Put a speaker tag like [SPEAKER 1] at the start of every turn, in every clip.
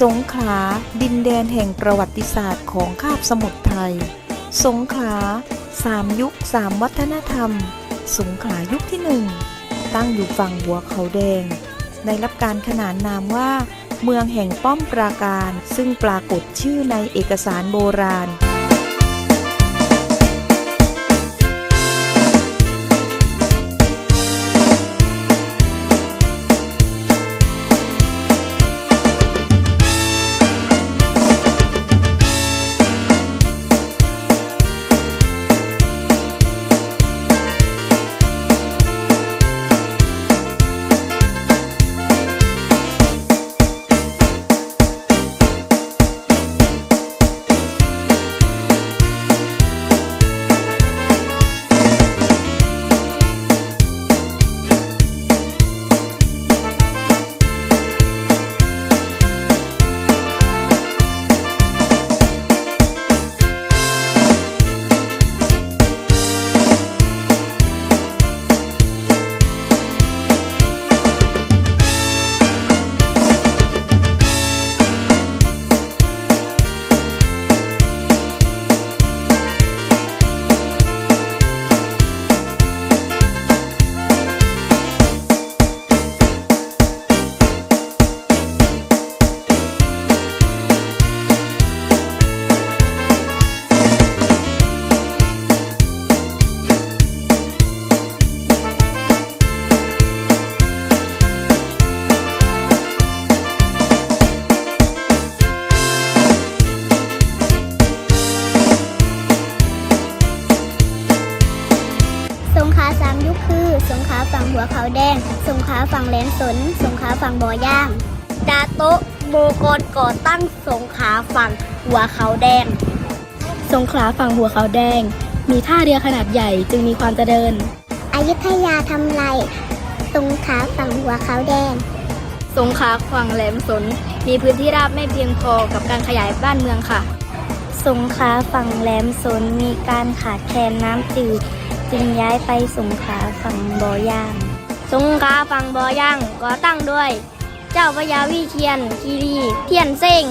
[SPEAKER 1] สงขลาดินแดนแห่งประวัติศาสตร์ของคาบสมุทรไทย สงขลาสามยุคสามวัฒนธรรม สงขลายุคที่หนึ่งตั้งอยู่ฝั่งหัวเขาแดง ได้รับการขนานนามว่า เมืองแห่งป้อมปราการ ซึ่งปรากฏชื่อในเอกสารโบราณ
[SPEAKER 2] สงขลาฝั่งหัวเขาแดง สงขลาฝั่งแหลมสน สงขลาฝั่งบ่อย่างดาโตะโมกรก่อตั้งสงขลาฝั่งหัวเขาแดง
[SPEAKER 3] สงขลาฝั่งหัวเขาแดง มีท่าเรือขนาดใหญ่จึงมีความเจริญ
[SPEAKER 2] อยุธยาทำไรสงขลาฝั่งหัวเขาแดง
[SPEAKER 3] สงขลาฝั่งแหลมสน มีพื้นที่ราบไม่เพียงพอกับการขยายบ้านเมืองค่ะ
[SPEAKER 2] สงขลาฝั่งแหลมสนมีการขาดแคลนน้ำจืดจึงย้ายไปสงขลา ฝั่งบ่อย่าง
[SPEAKER 3] สงขลาฝั่งบ่อย่างก่อตั้งด้วย เจ้าพระยาวิเชียนคีรีเทียนเซ้ง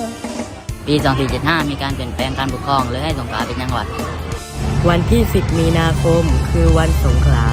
[SPEAKER 4] ปี 2475 มีการเปลี่ยนแปลงการปกครองเลยให้สงขลาเป็นจังหวัด
[SPEAKER 5] วันที่ 10 มีนาคม คือวันสงขลา